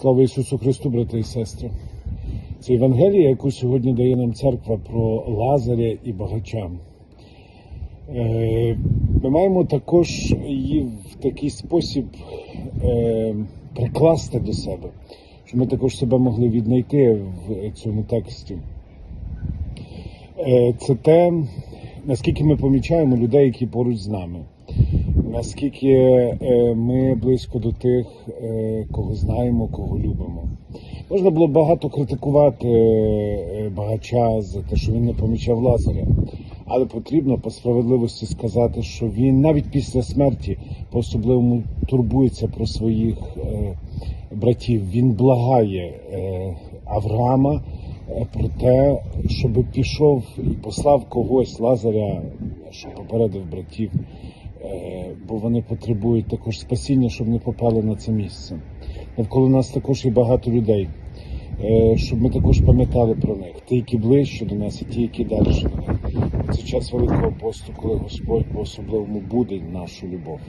Слава Ісусу Христу, брати і сестри. Це Євангелія, яку сьогодні дає нам церква про Лазаря і багача. Е, Ми маємо також її в такий спосіб е, прикласти до себе, щоб ми також себе могли віднайти в цьому тексті. Е, Це те, наскільки ми помічаємо людей, які поруч з нами, наскільки е, ми близько до тих, е, кого знаємо, кого любимо. Можна було багато критикувати е, багача за те, що він не помічав Лазаря, але потрібно по справедливості сказати, що він навіть після смерті по особливому турбується про своїх братів. Він благає Авраама про те, щоб пішов і послав когось Лазаря, щоб попередив братів, бо вони потребують також спасіння, щоб не попали на це місце. Навколо нас також є багато людей, е, щоб ми також пам'ятали про них, ті, які ближче до нас, і ті, які далі до нас. Це час Великого посту, коли Господь по особливому буде нашу любов.